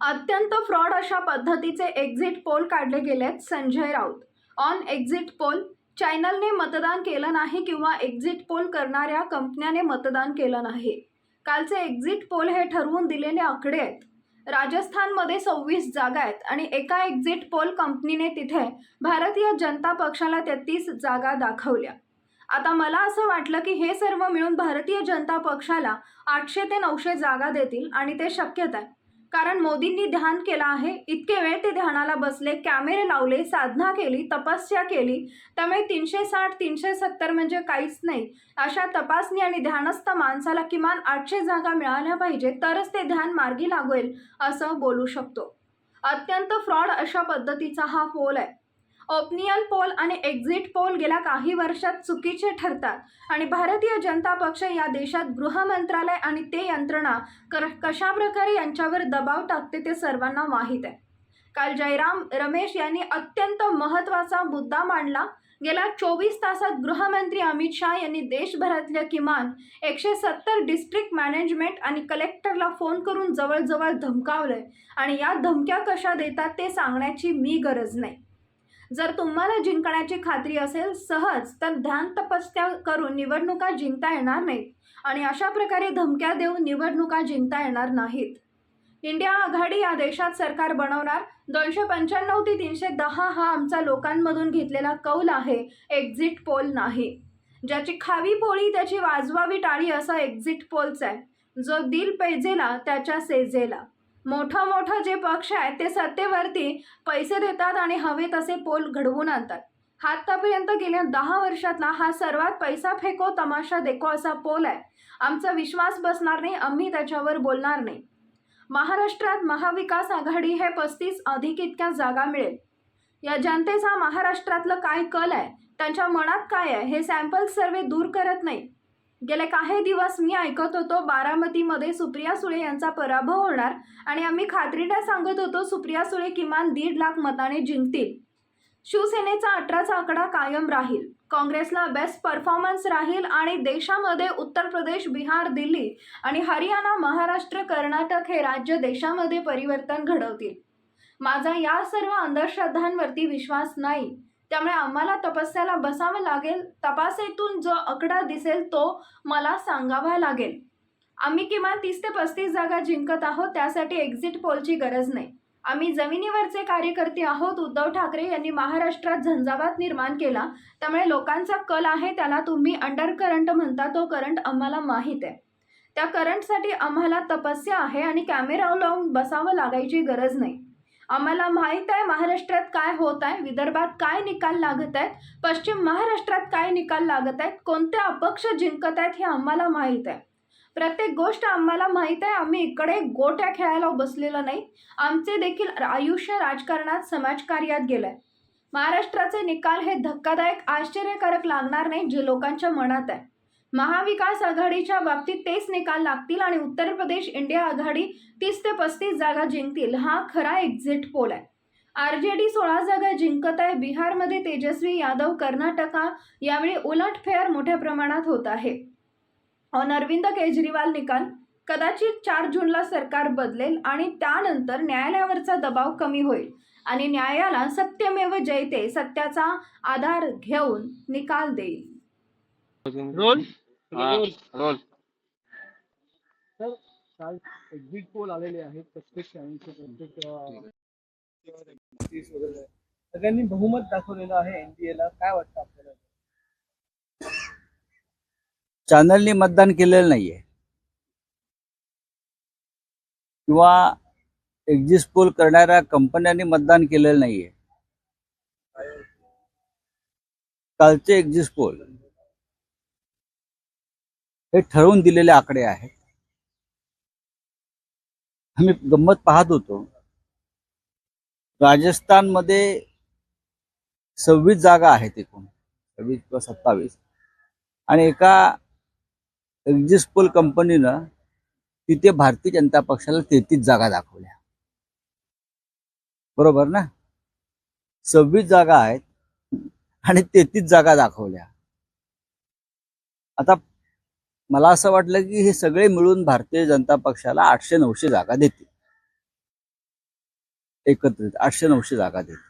अत्यंत फ्रॉड अशा पद्धतीचे एक्झिट पोल काढले गेलेत Sanjay Raut. On exit poll चॅनलने मतदान केलं नाही किंवा एक्झिट पोल करणाऱ्या कंपन्याने मतदान केलं नाही. कालचे एक्झिट पोल हे ठरवून दिलेले आकडे आहेत. राजस्थानमध्ये सव्वीस जागा आहेत आणि एका एक्झिट पोल कंपनीने तिथे भारतीय जनता पक्षाला तेहतीस जागा दाखवल्या. आता मला असं वाटलं की हे सर्व मिळून भारतीय जनता पक्षाला आठशे ते नऊशे जागा देतील आणि ते शक्यता आहे. कारण मोदींनी ध्यान केलं आहे इतके वेळ ते ध्यानाला बसले कॅमेरे लावले साधना केली तपस्या केली त्यामुळे तीनशे साठ तीनशे सत्तर म्हणजे काहीच नाही. अशा तपासणी आणि ध्यानस्थ माणसाला किमान आठशे जागा मिळाल्या पाहिजे तरच ते ध्यान मार्गी लागेल असं बोलू शकतो. अत्यंत फ्रॉड अशा पद्धतीचा हा पोल आहे. ओपनियन पोल आणि एक्झिट पोल गेल्या काही वर्षात चुकीचे ठरतात. आणि भारतीय जनता पक्ष या देशात गृह मंत्रालय आणि ते यंत्रणा कर कशाप्रकारे यांच्यावर दबाव टाकते ते सर्वांना माहीत आहे. काल जयराम रमेश यांनी अत्यंत महत्त्वाचा मुद्दा मांडला. गेल्या चोवीस तासात गृहमंत्री अमित शहा यांनी देशभरातल्या किमान एकशे सत्तर डिस्ट्रिक्ट मॅनेजमेंट आणि कलेक्टरला फोन करून जवळजवळ धमकावलंय. आणि या धमक्या कशा देतात ते सांगण्याची मी गरज नाही. जर तुम्हाला जिंकण्याची खात्री असेल सहज तर ध्यान तपस्या करून निवडणुका जिंकता येणार नाहीत. आणि अशा प्रकारे धमक्या देऊन निवडणुका जिंकता येणार नाहीत. इंडिया आघाडी या देशात सरकार बनवणार. दोनशे पंच्याण्णव ते तीनशे दहा हा आमचा लोकांमधून घेतलेला कौल आहे. एक्झिट पोल नाही. ज्याची खावी पोळी त्याची वाजवावी टाळी असं एक्झिट पोलचा आहे. जो दिल पेजेला त्याच्या सेजेला. मोठं मोठं जे पक्ष आहेत ते सत्तेवरती पैसे देतात आणि हवे तसे पोल घडवून आणतात. आत्तापर्यंत गेल्या दहा वर्षातला हा सर्वात पैसा फेको तमाशा देखो असा पोल आहे. आमचा विश्वास बसणार नाही आम्ही त्याच्यावर बोलणार नाही. महाराष्ट्रात महाविकास आघाडी हे पस्तीस अधिक इतक्या जागा मिळेल. या जनतेचा महाराष्ट्रातलं काय कल आहे त्यांच्या मनात काय आहे हे सॅम्पल सर्वे दूर करत नाही. गेले काही दिवस मी ऐकत होतो बारामतीमध्ये सुप्रिया सुळे यांचा पराभव होणार आणि आम्ही खात्रीने सांगत होतो सुप्रिया सुळे किमान दीड लाख मताने जिंकतील. शिवसेनेचा अठराचा आकडा कायम राहील. काँग्रेसला बेस्ट परफॉर्मन्स राहील आणि देशामध्ये उत्तर प्रदेश बिहार दिल्ली आणि हरियाणा महाराष्ट्र कर्नाटक हे राज्य देशामध्ये परिवर्तन घडवतील. माझा या सर्व अंधश्रद्धांवरती विश्वास नाही. त्यामुळे आम्हाला तपस्याला बसावं लागेल. तपासेतून जो आकडा दिसेल तो मला सांगावा लागेल. आम्ही किमान तीस ते पस्तीस जागा जिंकत आहोत त्यासाठी एक्झिट पोलची गरज नाही. आम्ही जमिनीवरचे कार्यकर्ते आहोत उद्धव ठाकरे यांनी महाराष्ट्रात झंझावात निर्माण केला. त्यामुळे लोकांचा कल आहे त्याला तुम्ही अंडर करंट म्हणता तो करंट आम्हाला माहीत आहे. त्या करंटसाठी आम्हाला तपस्या आहे आणि कॅमेरा लावून बसावं लागायची गरज नाही. आम्हाला माहीत आहे महाराष्ट्रात काय होत आहे विदर्भात काय निकाल लागत आहेत पश्चिम महाराष्ट्रात काय निकाल लागत आहेत कोणते अपक्ष जिंकत आहेत हे आम्हाला माहीत आहे. प्रत्येक गोष्ट आम्हाला माहीत आहे आम्ही इकडे गोट्या खेळायला बसलेलो नाही. आमचे देखील आयुष्य राजकारणात समाजकार्यात गेलंय. महाराष्ट्राचे निकाल हे धक्कादायक आश्चर्यकारक लागणार नाही जे लोकांच्या मनात आहे. महाविकास आघाडीच्या बाबतीत तेच निकाल लागतील आणि उत्तर प्रदेश इंडिया आघाडी तीस ते पस्तीस जागा जिंकतील. हा खरा एक्झिट पोल आहे. आर जे डी सोळा जागा जिंकत आहे. बिहारमध्ये तेजस्वी यादव कर्नाटका यावेळी उलटफेर मोठ्या प्रमाणात होत आहे. ऑन अरविंद केजरीवाल निकाल कदाचित चार जूनला सरकार बदलेल आणि त्यानंतर न्यायालयावरचा दबाव कमी होईल आणि न्यायाला सत्यमेव जयते सत्याचा आधार घेऊन निकाल देईल. रोल? रोल. तर काल एक्झिट पोल आलेले आहेत प्रत्येक ऐंशी प्रत्येक वगैरे. सगळ्यांनी बहुमत दाखवलेलं आहे एनडीए ला. काय वाटतं आपल्याला? चॅनलनी मतदान केलेलं नाहीये. किंवा एक्झिट पोल करणाऱ्या कंपन्यांनी मतदान केलेलं नाहीये. कालचे एक्झिट पोल हे ठरवून दिलेले आकडे आहेत. आम्ही गंमत पाहत होतो. राजस्थानमध्ये सव्वीस जागा आहेत एकूण. सव्वीस किंवा सत्तावीस. आणि एका एक्झिट पोल कंपनीनं तिथे भारतीय जनता पक्षाला तेहतीस जागा दाखवल्या. बरोबर ना? सव्वीस जागा आहेत आणि तेहतीस जागा दाखवल्या. आता मला असं वाटलं की हे सगळे मिळून भारतीय जनता पक्षाला आठशे नऊशे जागा देतील. एकत्रित आठशे नऊशे जागा देतील.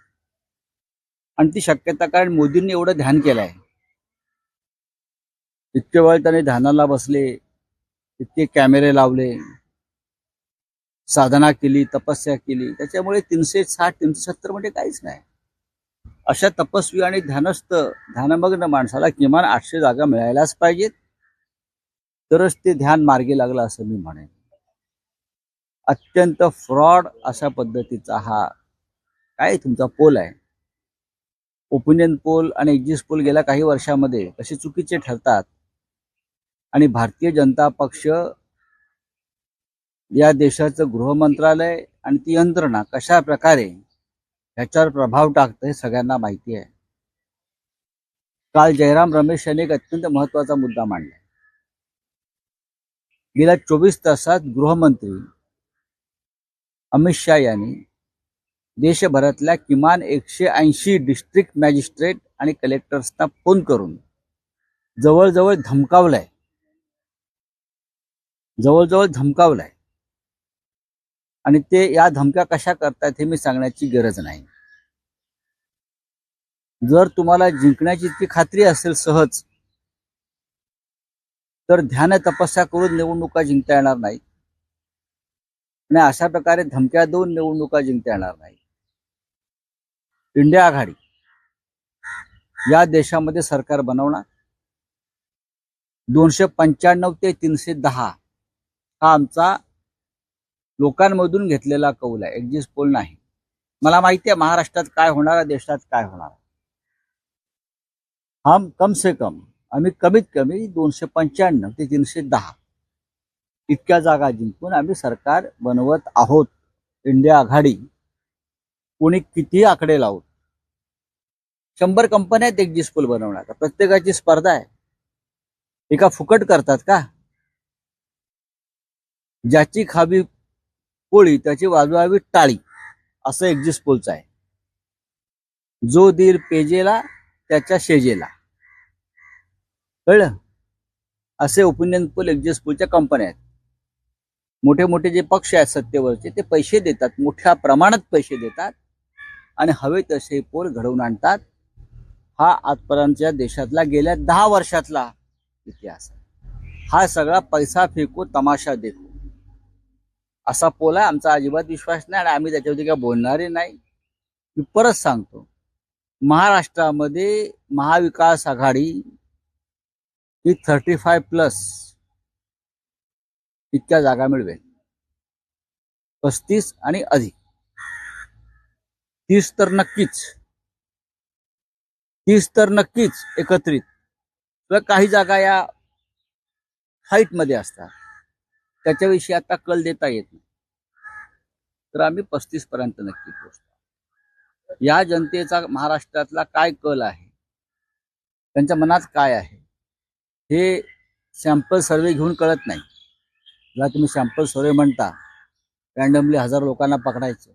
आणि ती शक्यता कारण मोदींनी एवढं ध्यान केलं आहे. इतके वेळ त्याने ध्यानाला बसले इतके कॅमेरे लावले साधना केली तपस्या केली. त्याच्यामुळे तीनशे साठ तीनशे सत्तर म्हणजे काहीच नाही. अशा तपस्वी आणि ध्यानस्थ ध्यानमग्न माणसाला किमान आठशे जागा मिळायलाच पाहिजेत. तरच ते ध्यान मार्गी लागलं असं मी म्हणेन. अत्यंत फ्रॉड अशा पद्धतीचा हा काय तुमचा पोल आहे? ओपिनियन पोल आणि एक्झिस्ट पोल गेल्या काही वर्षामध्ये कसे चुकीचे ठरतात? आणि भारतीय जनता पक्ष या देशाचं गृहमंत्रालय आणि ती यंत्रणा कशा प्रकारे ह्याच्यावर प्रभाव टाकतं हे सगळ्यांना माहिती आहे. काल जयराम रमेश यांनी एक अत्यंत महत्त्वाचा मुद्दा मांडला. गेल्या चोवीस तासात गृहमंत्री अमित शहा यांनी देशभरातल्या किमान एकशे ऐंशी डिस्ट्रिक्ट मॅजिस्ट्रेट आणि कलेक्टर्सना फोन करून जवळजवळ धमकावलाय. जवळजवळ धमकावलाय. आणि ते या धमक्या कशा करतात हे मी सांगण्याची गरज नाही. जर तुम्हाला जिंकण्याची इतकी खात्री असेल सहज तर ध्यान तपस्या करून निवडणुका जिंकता येणार नाही आणि अशा प्रकारे धमक्या देऊन निवडणुका जिंकता येणार नाही इंडिया आघाडी. या देशामध्ये सरकार बनवणार. दोनशे पंच्याण्णव ते तीनशे दहा हा आमचा लोकांमधून घेतलेला कौल आहे. एक्झिस्ट पोल नाही. मला माहिती आहे महाराष्ट्रात काय होणार देशात काय होणार हम कम से कम आम्ही कमीत कमी दोनशे पंच्याण्णव ते तीनशे दहा इतक्या जागा जिंकून आम्ही सरकार बनवत आहोत. इंडिया आघाडी कोणी किती आकडे लावून शंभर कंपन्या आहेत एक्झिस्ट स्कूल बनवणार प्रत्येकाची स्पर्धा आहे. एका फुकट करतात का? ज्याची खावी पोळी त्याची वाजवावी टाळी असं एक्झिस्ट पोलचं आहे. जो दीर पेजेला त्याच्या शेजेला. कळलं? असे ओपिनियन पोल एक्झिस्ट पोलच्या कंपन्या आहेत. मोठे मोठे जे पक्ष आहेत सत्तेवरचे ते पैसे देतात मोठ्या प्रमाणात पैसे देतात आणि हवे तसे पोल घडवून आणतात. हा आजपर्यंतच्या देशातला गेल्या दहा वर्षातला इतिहास आहे. हा सगळा पैसा फेकू तमाशा देखू. असा पोल आहे आमचा अजिबात विश्वास नाही आणि आम्ही त्याच्यावरती काय बोलणारे नाही. मी परत सांगतो महाराष्ट्रामध्ये महाविकास आघाडी की थर्टी फाय प्लस इतक्या जागा मिळवेल. पस्तीस आणि अधिक. तीस तर नक्कीच. तीस तर नक्कीच एकत्रित. किंवा काही जागा या हाईटमध्ये असतात. त्याच्याविषयी आता कल देता येत नाही. तर आम्ही पस्तीस पर्यंत नक्की पोहोचतो. या जनतेचा महाराष्ट्रातला काय कल आहे? त्यांच्या मनात काय आहे? हे सॅम्पल सर्वे घेऊन कळत नाही. ज्याला तुम्ही सॅम्पल सर्वे म्हणता रॅन्डमली हजार लोकांना पकडायचं.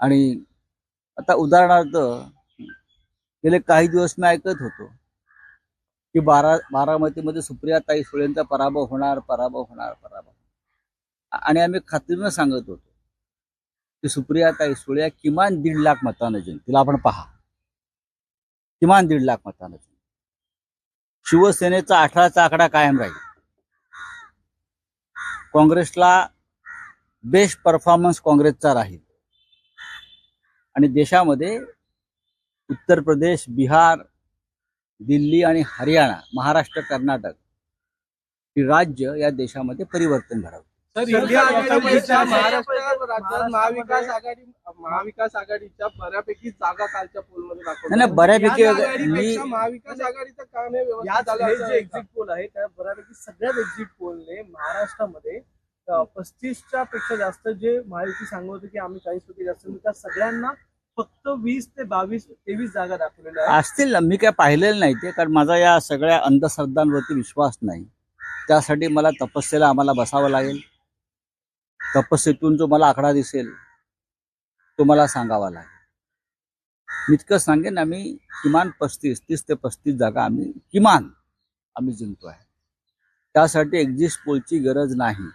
आणि आता उदाहरणार्थ गेले काही दिवस मी ऐकत होतो की बारा बारामतीमध्ये सुप्रियाताई सुळेंचा पराभव होणार पराभव होणार पराभव आणि आम्ही खात्रीनं सांगत होतो की सुप्रियाताई सुळे किमान दीड लाख मतानं जिंकतील. आपण पहा. किमान दीड लाख मतानं शिवसेनेचा अठराचा आकडा कायम राहील. काँग्रेसला बेस्ट परफॉर्मन्स काँग्रेसचा राहील. आणि देशामध्ये उत्तर प्रदेश बिहार दिल्ली आणि हरियाणा महाराष्ट्र कर्नाटक ही राज्य या देशामध्ये परिवर्तन घडवतं सर इंडिया इंडिया आघाडीच्या आघाडीच्या महाराष्ट्र राज्यात महाविकास आघाडी महाविकास आघाडीच्या बऱ्यापैकी जागा कालच्या पोलमध्ये नाही नाही, बऱ्यापैकी या मी आघाडीपेक्षा महाविकास आघाडीचं काम हे व्यवस्थित याच झालं हे असं जे एक्झिट पोल आहे त्या बऱ्यापैकी सगळ्याच एक्झिट पोलने महाराष्ट्रामध्ये पस्तीसच्या पेक्षा जास्त जे महायुती सांगत होते की आम्ही चाळीस पैकी जास्त त्या सगळ्यांना फक्त वीस ते बावीस तेवीस जागा दाखवलेल्या आहेत. असतील ना मी काय पाहिलेलं नाही ते कारण माझा या सगळ्या अंधश्रद्धांवरती विश्वास नाही. त्यासाठी मला तपस्येला आम्हाला बसावं लागेल. तपस्येतून जो मला आकडा दिसेल तो मला सांगावा लागेल. मी इतकं सांगेन आम्ही किमान पस्तीस तीस ते पस्तीस जागा आम्ही किमान आम्ही जिंकतो आहे. त्यासाठी एक्झिस्ट पोलची गरज नाही.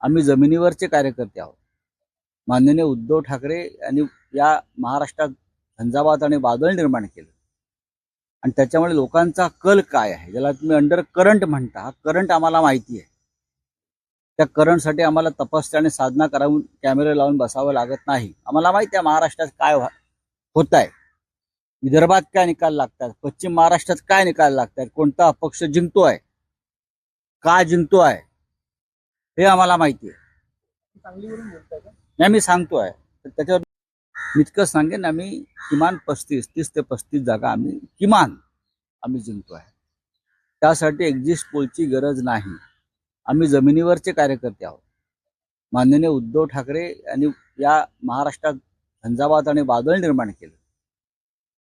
आम्ही जमिनीवरचे कार्यकर्ते आहोत. माननीय उद्धव ठाकरे यांनी या महाराष्ट्रात झंझावात आणि वादळ निर्माण केलं. आणि त्याच्यामुळे लोकांचा कल काय आहे? ज्याला तुम्ही अंडर करंट म्हणता हा करंट आम्हाला माहिती आहे. त्या करंटसाठी आम्हाला तपस्या आणि साधना करावून कॅमेरे लावून बसावं लागत नाही. आम्हाला माहिती आहे महाराष्ट्रात काय होत आहे विदर्भात काय निकाल लागतात? पश्चिम महाराष्ट्रात काय निकाल लागतात? कोणता अपक्ष जिंकतोय? का आहे हे आम्हाला माहिती आहे. नाही मी सांगतोय. तर त्याच्यावर मी इतकं सांगेन आम्ही किमान पस्तीस तीस ते पस्तीस जागा आम्ही किमान आम्ही जिंकतो आहे त्यासाठी एक्झिस्ट पोलची गरज नाही. आम्ही जमिनीवरचे कार्यकर्ते आहोत. माननीय उद्धव ठाकरे यांनी या महाराष्ट्रात झंझावात आणि वादळ निर्माण केलं.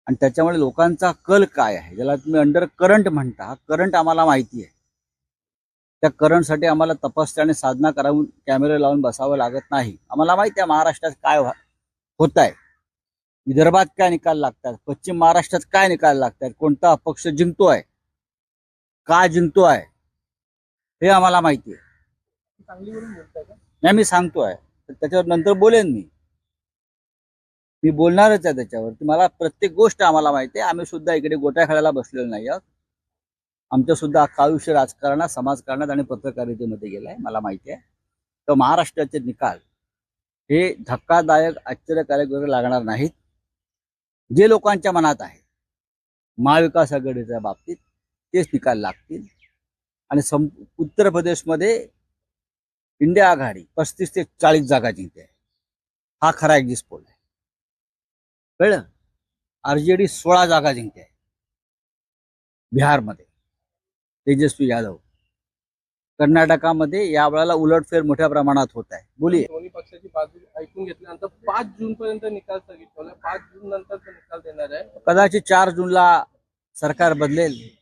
आणि त्याच्यामुळे लोकांचा कल काय आहे? ज्याला तुम्ही अंडर करंट म्हणता हा करंट आम्हाला माहिती आहे. त्या करंटसाठी आम्हाला तपस्या आणि साधना करावून कॅमेरे लावून बसावं लागत नाही. आम्हाला माहिती आहे महाराष्ट्रात काय होत आहे विदर्भात काय निकाल लागतात? पश्चिम महाराष्ट्रात काय निकाल लागतात? कोणता अपक्ष जिंकतोय? का जिंकतो आहे हे आम्हाला माहिती आहे. सांगलीवरून बोलताय का नाही मी सांगतोय. तर त्याच्यावर नंतर बोलेन मी. मी बोलणारच आहे त्याच्यावरती. मला प्रत्येक गोष्ट आम्हाला माहिती आहे. आम्ही सुद्धा इकडे गोट्या खेळायला बसलेलो नाही आहोत. आमचं सुद्धा अख्खं आयुष्य राजकारणात समाजकारणात आणि पत्रकारितेमध्ये गेलं आहे मला माहिती आहे. तर महाराष्ट्राचे निकाल हे धक्कादायक आश्चर्यकारक वगैरे लागणार नाहीत. जे लोकांच्या मनात आहे महाविकास आघाडीच्या बाबतीत तेच निकाल लागतील. आणि सं उत्तर प्रदेशमध्ये इंडिया आघाडी पस्तीस ते चाळीस जागा जिंकते. हा खरा एक्झिस्ट पोल आहे. कळलं? आरजेडी सोळा जागा जिंकते. बिहारमध्ये. तेजस्वी यादव. कर्नाटकामध्ये या वेळेला उलटफेर मोठ्या प्रमाणात होत आहे. बोलिये. दोन्ही पक्षाची बाजू ऐकून घेतल्यानंतर पाच जून पर्यंत निकाल सांगितलं पाच जून नंतर निकाल देणार आहे. कदाचित चार जूनला सरकार बदलेल.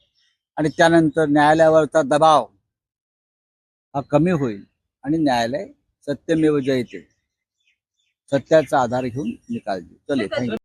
आणि त्यानंतर न्यायालयावरचा दबाव हा कमी होईल आणि न्यायालय सत्यमेव जयते. सत्याचा आधार घेऊन निकाल देईल. चले थँक्यू